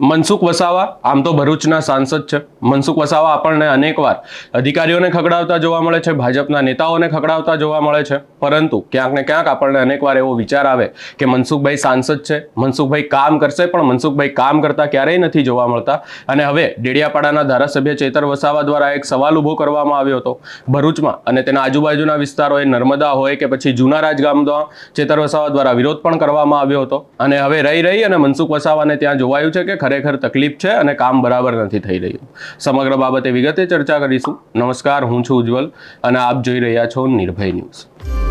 મનસુખ વસાવા, આમ તો ભરૂચના સાંસદ છે. મનસુખ વસાવા આપણને અનેકવાર અધિકારીઓને ખકડાવતા જોવા મળે છે, ભાજપના નેતાઓને ખકડાવતા જોવા મળે છે. પરંતુ ક્યાંક ને ક્યાંક આપણને અનેકવાર એવો વિચાર આવે કે મનસુખભાઈ સાંસદ છે, મનસુખભાઈ કામ કરશે, પણ મનસુખભાઈ કામ કરતા ક્યારેય નથી જોવા મળતા. અને હવે ડેડિયાપાડાના ધારાસભ્ય ચેતર વસાવા દ્વારા એક સવાલ ઊભો કરવામાં આવ્યો હતો. ભરૂચમાં અને તેના આજુબાજુના વિસ્તારોએ નર્મદા હોય કે પછી જૂના રાજગામમાં ચેતર વસાવા દ્વારા વિરોધ પણ કરવામાં આવ્યો હતો. અને હવે રહી રહી અને મનસુખ વસાવાને ત્યાં જોવાયું છે કે ખરેખર તકલીફ છે અને કામ બરાબર નથી થઈ રહ્યું. સમગ્ર બાબતે વિગતે ચર્ચા કરીશું. નમસ્કાર, હું છું ઉજ્જવલ અને આપ જોઈ રહ્યા છો નિર્ભય ન્યૂઝ.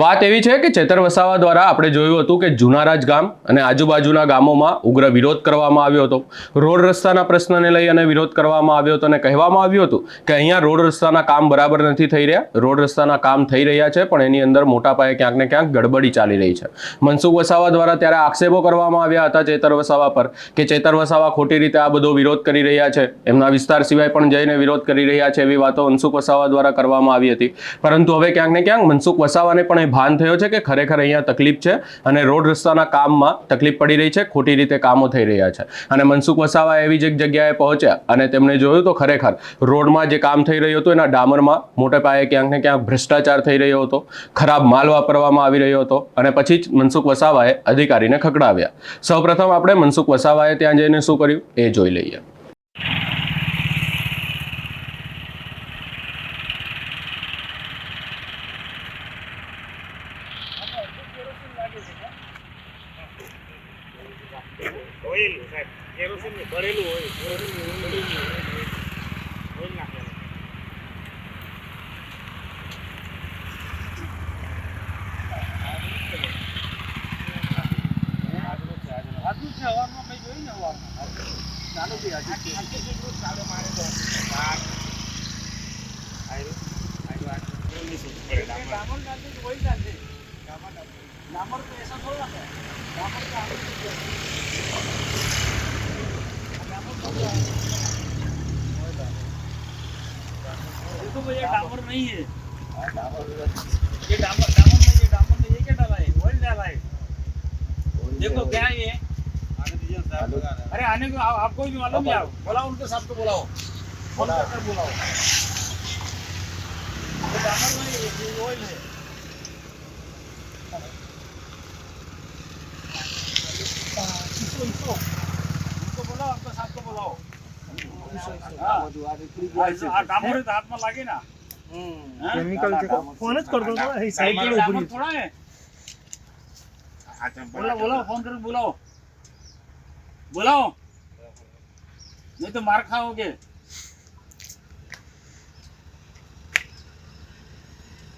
વાત એવી છે કે ચેતર વસાવા દ્વારા આપણે જોયું હતું કે જુનારાજ ગામ અને આજુબાજુના ગામોમાં ઉગ્ર વિરોધ કરવામાં આવ્યો હતો. રોડ રસ્તાના પ્રશ્નને લઈ અને વિરોધ કરવામાં આવ્યો હતો અને કહેવામાં આવ્યું હતું કે અહીંયા રોડ રસ્તાના કામ બરાબર નથી થઈ રહ્યા. રોડ રસ્તાના કામ થઈ રહ્યા છે, પણ એની અંદર મોટા પાયે ક્યાંક ને ક્યાંક ગડબડી ચાલી રહી છે. મનસુખ વસાવા દ્વારા ત્યારે આક્ષેપો કરવામાં આવ્યા હતા ચેતર વસાવા પર કે ચેતર વસાવા ખોટી રીતે આ બધો વિરોધ કરી રહ્યા છે. એમના વિસ્તાર સિવાય પણ જઈને વિરોધ કરી રહ્યા છે એવી વાતો મનસુખ વસાવા દ્વારા કરવામાં આવી હતી. પરંતુ હવે ક્યાંક ને ક્યાંક મનસુખ વસાવાને પણ એ ભાન થયો છે કે ખરેખર અહીંયા તકલીફ છે અને રોડ રસ્તાના કામમાં તકલીફ પડી રહી છે, ખોટી રીતે કામો થઈ રહ્યા છે. અને મનસુખ વસાવા એવી જ એક જગ્યાએ પહોંચ્યા અને તેમણે જોયું તો ખરેખર રોડમાં જે કામ થઈ રહ્યું હતું એના ડામરમાં મોટે પાયે ક્યાંક ને ક્યાંક ભ્રષ્ટાચાર થઈ રહ્યો હતો, ખરાબ માલ વાપરવામાં આવી રહ્યો હતો અને પછી જ મનસુખ વસાવાએ અધિકારીને ખકડાવ્યા સૌપ્રથમ આપણે મનસુખ વસાવાએ ત્યાં જઈને શું કર્યું? એ જોઈ લઈએ. ઓઇલ સાહેબ. કેરોસીન ભરેલું હોય કેરોસીન ઓઇલ નાખેલું હવામાં મેં જોયું ને હવામાં ચાલુ થઈ આજે ચાલુ મારે તો આયરો આયરો. આ ડામર નાખી ઓઇલ નાખી ડામર नंबर तो ऐसा थोड़ा है नंबर का देखो तो ये डामर नहीं है ये डामर डामर में ये डामर में ये क्या डाला है ये अरे आने को आपको भी मालूम है बोलाओ उनको सबको बुलाओ फोन बुलाओ डामर में ऑयल है કેમિકલ છે ફોન જ કરતો હતો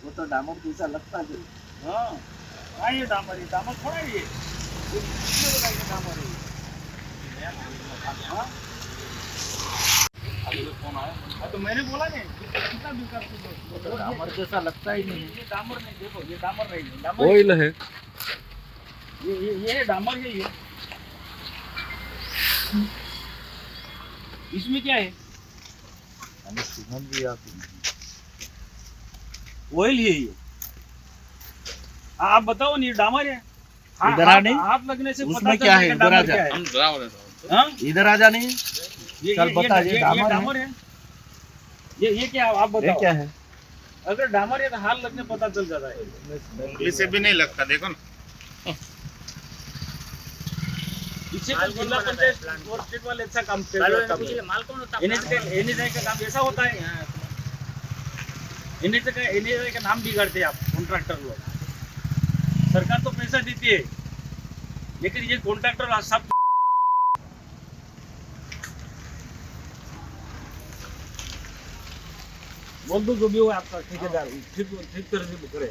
वो तो दामों पीछा लगता है हाँ हाँ दामर थोड़ा ये तो मैंने बोला नहीं तू डामर जैसा लगता ही नहीं। ये डामर नहीं देखो ये डामर नहीं है डामर ऑयल है। ये ये ये डामर है। ये इसमें क्या है? सुगंध भी आती है ऑयल है ये हाँ, आप बताओ नहीं डामर है? हाँ, इधर आ हाथ- नहीं? हाथ लगने से उसमें पता क्या है? इधर आ जा। हाँ? इधर आ जाने ये चल ये- बता, ये ये ये डामर है? डामर है। ये ये क्या है? आप ये बताओ? क्या है? अगर डामर है तो हाथ लगने पता चल जाता है। उंगली से भी नहीं लगता देखो ना। इससे तो जिला पंचायत और स्टेट वाले अच्छा काम करते हैं। एनएचए का काम ऐसा होता है। का का नाम बिगाड़ते हैं आप कॉन्ट्रैक्टर लोग। सरकार तो पैसा देती है। लेकिन ये कॉन्ट्रैक्टर सब বন্ধ জমিও আপনার ঠিকাদার, ঠিক ঠিক করে দিব, করে।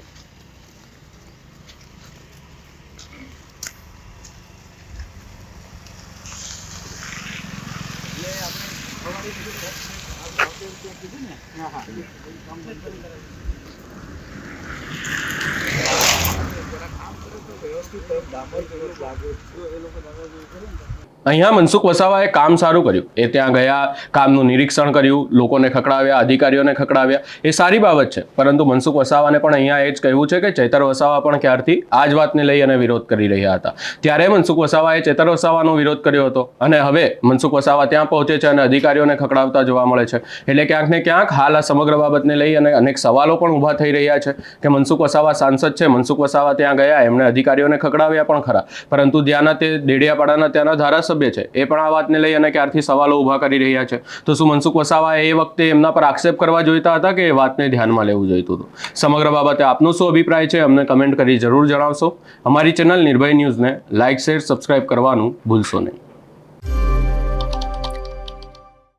ব্যবস্থিত দামও বাজার এ লোক দাদা করে અહીંયા મનસુખ વસાવાએ કામ સારું કર્યું. એ ત્યાં ગયા, કામનું નિરીક્ષણ કર્યું, લોકોને ખકડાવ્યા અધિકારીઓને ખકડાવ્યા એ સારી બાબત છે. પરંતુ મનસુખ વસાવાને પણ અહીંયા એ જ કહેવું છે કે ચેતર વસાવા પણ ક્યારથી આ જ વાતને લઈ અને વિરોધ કરી રહ્યા હતા. ત્યારે મનસુખ વસાવાએ ચેતર વસાવાનો વિરોધ કર્યો હતો. અને હવે મનસુખ વસાવા ત્યાં પહોંચે છે અને અધિકારીઓને ખકડાવતા જોવા મળે છે. એટલે ક્યાંક ને ક્યાંક હાલ આ સમગ્ર બાબતને લઈ અને અનેક સવાલો પણ ઊભા થઈ રહ્યા છે કે મનસુખ વસાવા સાંસદ છે. મનસુખ વસાવા ત્યાં ગયા, એમણે અધિકારીઓને ખકડાવ્યા પણ ખરા. પરંતુ ત્યાંના તે દેડિયાપાડાના ત્યાંના ધારાસભ્ય છે. એ પણ આ વાતને લઈ અને ક્યારથી સવાલો ઊભા કરી રહ્યા છે. તો શું મનસુખ વસાવા એ વખતે એમના પર આક્ષેપ કરવા જોઈતા હતા કે એ વાતને ધ્યાનમાં લેવું જોઈતું હતું? સમગ્ર બાબતે આપનો શું અભિપ્રાય છે? અમને કમેન્ટ કરી જરૂર જણાવશો. અમારી ચેનલ નિર્ભય ન્યૂઝને લાઇક શેર, સબસ્ક્રાઇબ કરવાનું ભૂલશો નહીં.